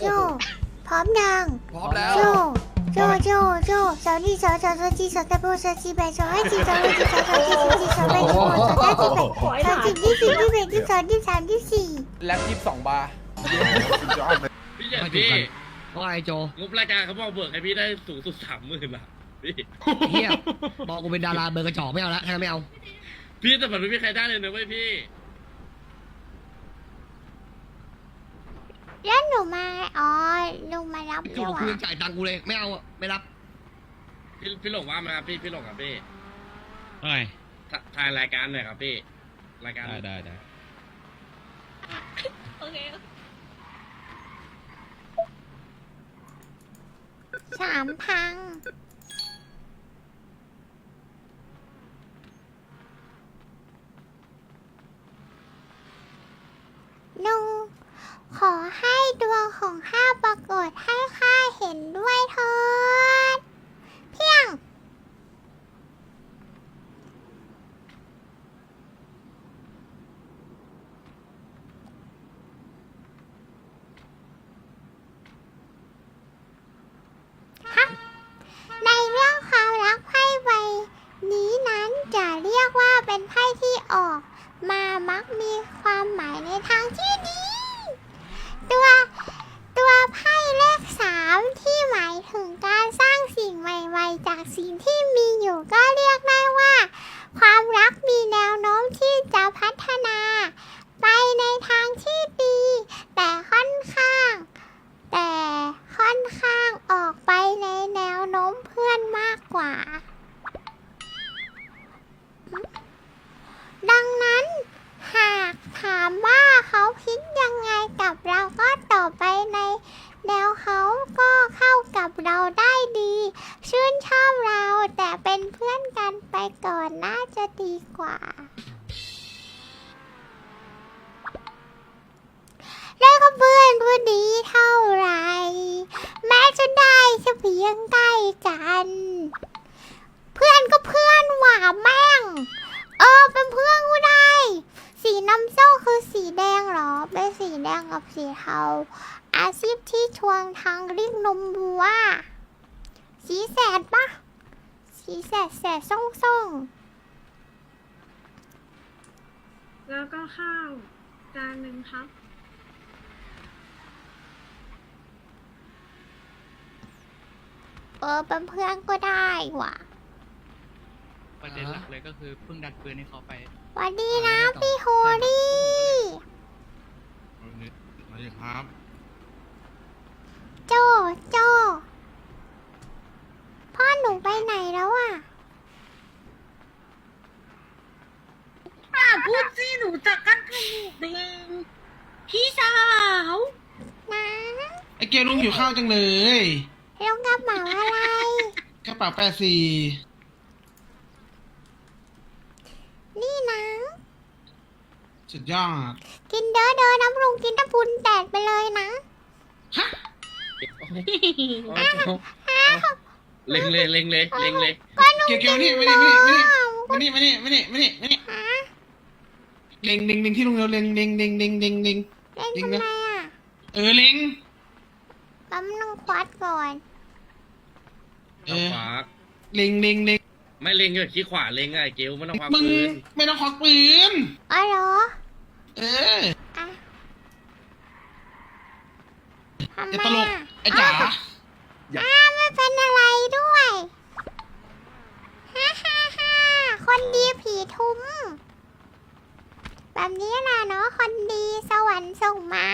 โจ พร้อมยังพร้อมแล้ว โจ โจ โจ โจสาวนี่สาวสาวสาวจีสาวตะโบสาวจีแบสาวไอจีสาวไอจีสาวสาวจีสาวจีสาวแบสาวสาวจีแบสาวจีที่สี่ที่แบที่สองที่สามที่สี่แล็บยี่สิบสองบาร์พี่ใหญ่พี่ว่าไงโจงบรายการเขาบอกเบิกให้พี่ได้สูงสุดสามหมื่นอะพี่เฮียบอกกูเป็นดาราเบอร์กระจอกไม่เอาละแค่นั้นไม่เอา พี่แต่มันไม่มีใครได้เลยนะเว้ยพี่ แล้วหนูมาอ๋อลุงมารับอกูยู่กูอะยังจ่ายตังค์กูเลย ไม่เอาอะไม่รับพี่พี่หลงว่ามาครับพี่พี่หลงครับพี่ไอ้ถ่าถ่ายรายการหน่อยครับพี่ รายการได้ได้ได้โอเคสามพัง หนูขอให้ดวงของข้าปรากฏให้ข้าเห็นด้วยเถิด เพียง ครับ ในเรื่องความรักไพ่ใบนี้นั้นจะเรียกว่า เป็นไพ่ที่ออก มามักมีความหมายในทางที่ดี ตัวตัวไพ่เลขสามที่หมายถึงการสร้างสิ่งใหม่ๆ จากสิ่งที่มีอยู่ก็เรียกได้ว่า ความรักมีแนวโน้มที่จะพัฒนา ไปในทางที่ ชอบเรา แต่เป็นเพื่อนกันไปก่อนน่าจะดีกว่าแล้วก็เพื่อนผู้ดีเท่าไร แม้จะได้เพียงใกล้กัน เพื่อนก็เพื่อนหว่าแม่ง เออเป็นเพื่อนก็ได้ สีน้ำส้มคือสีแดงเหรอ เป็นสีแดงกับสีเทา อาชีพที่ทวงทางเรียกนมบัว สีแสดปะสีแสดแสดส่งส่งแล้วก็ข้าวจานหนึ่งครับ เออเป็นเพื่อนก็ได้ว่ะประเด็นหลักเลยก็คือเพิ่งดัดปืนให้เขาไปหวันดีนะพี่โฮลี่มาเลยครับ โจโจพ่อ หนูไปไหนแล้วอะอะพูดสิหนูจักกันขมูกเด้งพี่สาวนะไอเกลลุงหิวข้าวจังเลยลงกระเป๋าอะไรกระเป๋าแปดสี่นี่นะสุดยอดกินเด้อเด้อน้ำลุงกินน้ำพุนแตกไปเลยนะฮะ เล็งเลยเล็งเลยเล็งเลยก็หนูเกลเกลกินี่นมาแล้นี่มานี่มานี่มานี่มานี่มานี่มานี่ฮะเล็งเล็งเล็งที่ลุงเร็วเล็งเล็งเล็งเล็งเล็งเล็งเล่นทำไมอะเออเล็งแป๊บนึงควัดก่อนเอเอาอขวาเล็งเล็งเล็งไม่เล็งก็ขี้ขวาเล็งไงเกลไม่ต้องควักมึงปืนไม่ต้องควักปืนอ๋อเหรอเออ อะทำอย่าไมตลกอะไอ้จ๋าอ้าไม่เป็นอะไรด้วยฮ่าฮ่าฮ่าคนดีผีทุ้ม แบบนี้นะเนาะคนดีสวรรค์ส่งมา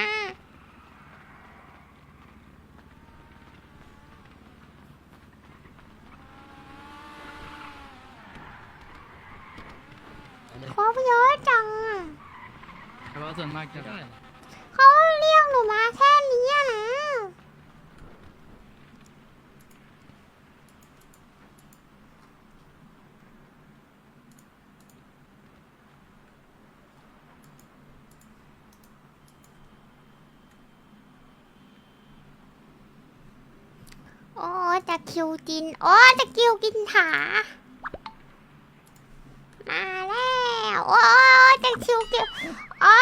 ครบเยอะจังอะแต่ว่าส่วนมากจะได้เขาเรียกหนูมาแค่นี้อะนะ โอ้จะคิวกิน โอ้จะคิวกินถามาแล้วโอ้จะคิวกินอ๋อ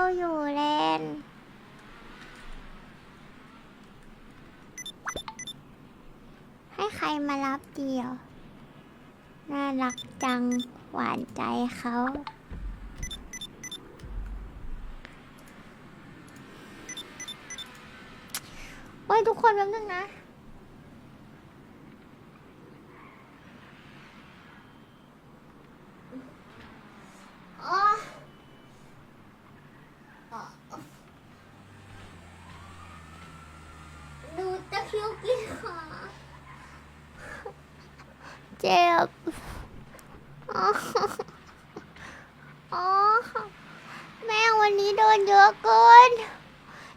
ลอยู่แลนให้ใครมารับเดียว น่ารักจังหวานใจเขา อ้ยทุกคนแป๊บนึงนะอ๋อดูตะคิวกินขาเจ็บอ๋ออ๋อแม่วันนี้เดินเยอะเกิน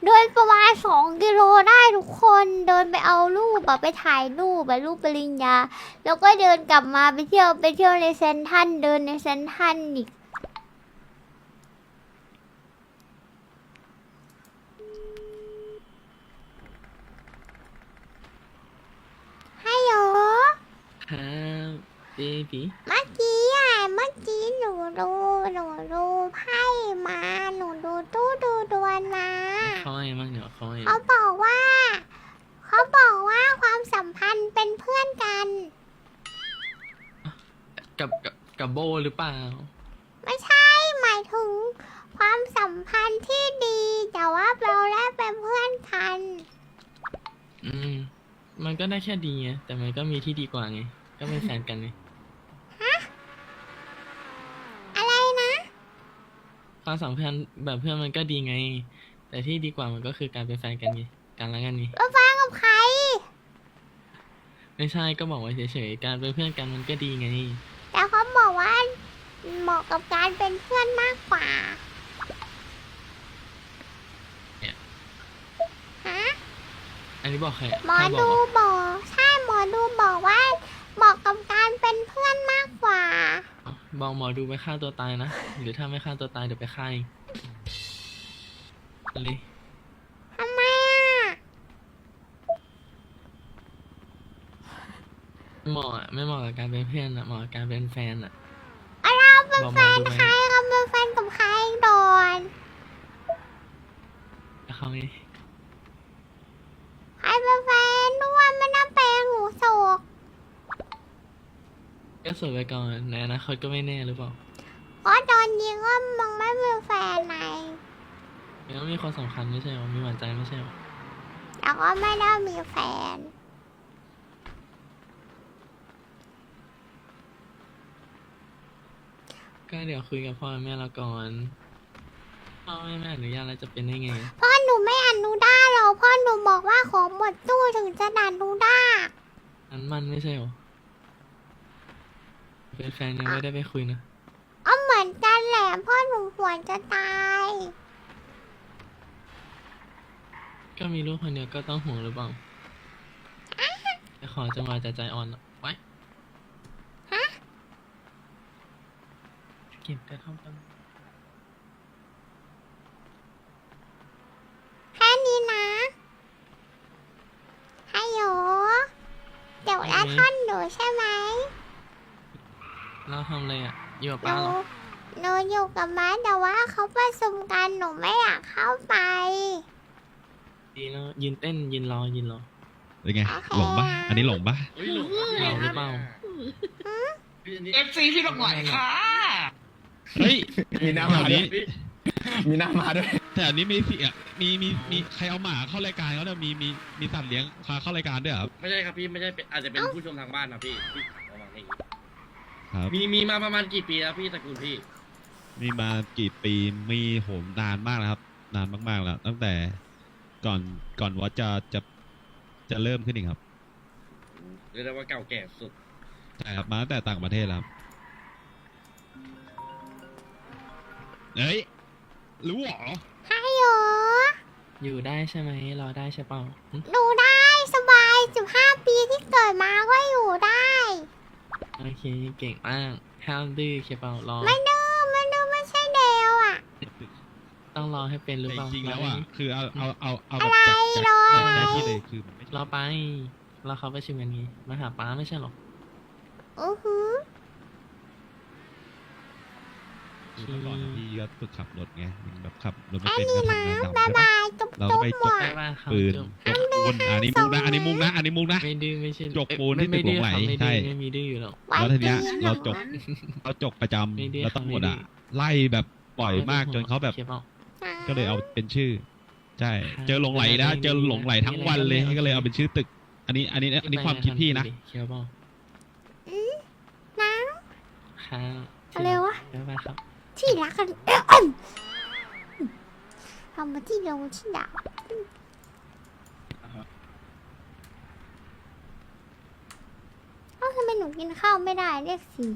เดินประมาณสองกิโลได้ทุกคนเดินไปเอารูปแบบไปถ่ายรูปแบบรูปปริญญา แล้วก็เดินกลับมาไปเที่ยวไปเที่ยวในเซนทรันเดินในเซนทรันอีกฮัลโหลครับเบบีเมื่อกี้อะ เมื่อกี้หนูดูหนูดูไพ่มา หนูดูตู้ดูดวงมา เขาไอ้มั่ง เดี๋ยวเขาไอ้เขาบอกว่า เขาบอกว่าความสัมพันธ์เป็นเพื่อนกัน กับกับกับโบหรือเปล่า ไม่ใช่หมายถึง ความสัมพันธ์ที่ดี แต่ว่าเราแลกเป็นเพื่อนกัน อืม มันก็ได้แค่ดีไงแต่มันก็มีที่ดีกว่าไง ก็เป็นแฟนกันไง อะไรนะ ความสัมพันธ์แบบเพื่อนมันก็ดีไง แต่ที่ดีกว่ามันก็คือการเป็นแฟนกันไงการละกันไงเราฟังกับใคร ไม่ใช่ก็บอกไว้เฉยๆการเป็นเพื่อนกันมันก็ดีไง แต่เขาบอกว่าเหมาะกับการเป็นเพื่อนมากกว่าเนี่ยฮะอันนี้บอกใคระหมอใครบดูอกเหรอบอกใช่หมอดูบอกว่าเหมาะกับการเป็นเพื่อนมากกว่า บอกหมอดูไปฆ่าตัวตายนะหรือถ้าไม่ฆ่าตัวตายเดี๋ยวไปฆ่าเอง เลยทำไมอะ ไม่เหมาะอะไม่เหมาะกับการเป็นเพื่อนอะเหมาะกับการเป็นแฟนอะ เราเป็นบอกแฟหมอนดูไหมใครเราเป็นแฟนกับใครก่อนแล้วเขาไงใครเป็นแฟนด้วยไม่น่าเป็นหนูโศกก็สวยไปก่อนในอนาคตก็ไม่แน่หรือเปล่าเพราะตอนนี้ก็มังไม่เป็นแฟนไหน แล้วมีคนสำคัญไม่ใช่หรอมีหวานใจไม่ใช่หรอแล้วก็ไม่ได้มีแฟน ก็เดี๋ยวคุยกับพ่อแม่เราก่อน พ่อแม่ไม่อนุญาตแล้วจะเป็นได้ไง พ่อหนูไม่อนุด้าหรอกพ่อหนูบอกว่าของหมดตู้ถึงจะดันนูด้านั้นมันไม่ใช่หรอ เป็นแฟนยังไม่ได้ไปคุยนะก็เหมือนกันแหละพ่อหนูหวนจะตาย ก็มีลูกคนเดียวก็ต้องห่วงหรือเปล่าจะขอจังหวะจะใจอ่อนอะไว้ฮะ เก็บกระท่อมกันแค่นี้นะฮัลโหลเดี๋ยวละท่อนหนูใช่ไหมเราทำอะไรอะอยู่กับหป้านูเหรอหนูอยู่กับม้าแต่ว่าเขาประชุมกันหนูไม่อยากเข้าไป ดีแล้วยืนเต้นยืนรอยืนรอ เป็นไงโอเคหลงปะอันนี้หลงปะเฮ้ยหลงเราหรือเปล่าพี่อันนี้เอฟซีพี่หลงไหลค่ะ เฮ้ยมีหน้ามาแถวด้วยนี้พี่มีหน้ามาด้วยแถวนี้มีเสียมีมีมีใครเอาหมาเข้ารายการเขาเนี่ยมีมีมีสัตว์เลี้ยงพาเข้ารายการด้วยเหรอครับไม่ใช่ครับพี่ไม่ใช่เป็นอาจจะเป็นผู้ชมทางบ้านนะพี่พี่ระวังให้ดีครับ มีมีมาประมาณกี่ปีแล้วพี่ตระกูลพี่ มีมากี่ปีมีโหมนานมากแล้วครับ นานมากๆแล้ว ตั้งแต่ ก่อนก่อนวัดจะจะจะเริ่มขึ้นอีกครับเรียกได้ว่าเก่าแก่สุด ใช่ครับมาตั้งแต่ต่างประเทศแล้วครับเฮ้ยรู้เหรอ ฮัลโหลอยู่ได้ใช่ไหมรอได้ใช่เปล่าหึหนูได้สบาย 15 ปีที่เกิดมาก็อยู่ได้ โอเคเก่งมากห้ามดื้อใช่เปล่ารอ ไม่ดื้อไม่ดื้อ ต้องรอให้เป็นหรือแต่เปล่าจริงๆแล้วอะรคือเอาเอาเอาเอาแบบจากอะไรจากรอจากอะไรหน้าที่เลยคือมันไม่รอไปรอเขาไปชิมกันไงมาหาป้าไม่ใช่หรออือหือคือเมื่อก่อนพี่ก็ฝึกขับรถไงมันแบบขับรถไม่อันเป็นนี้ก็นะทำงานดำบ๊ายใช่ปะบายจุ๊บเราจุ๊ก็บไปหมจวกกได้ว่าครับปืนจบจกปูนอันนี้มุกนะอันนี้มุกนะอันนี้มุกนะ ไม่ดื้อไม่ใช่จกปูนเอ้ยที่ตึกหลงไหลไม่ใช่ดื้อครับไม่ดื้อไม่มีดื้ออยู่หรอกวันแล้วทีเนี้ยปีนเราจกนั้นเราจกประจำไม่ได้แล้วตำรวจอะ ไม่ได้ ไล่แบบปล่อยมากจนเขาแบบคปล่ก็ เลยเอาเป็นชื่อ ใช่ครับเจอหลงไหลนะไม่ได้เจอหลงไหลทั้งวันเลยไม่ได้ก็เลยเอาเป็นชื่อตึก อันนี้ อันนี้ อันนี้ความคิดพี่นะเคียวเปล่าอืมน้ครับอะไรวะบ๊ายบายครับำที่รักกันเอ้ยทำมาที่ลงที่ดาวเอ้าทำไมหนูกินข้าวไม่ได้เรียกสี่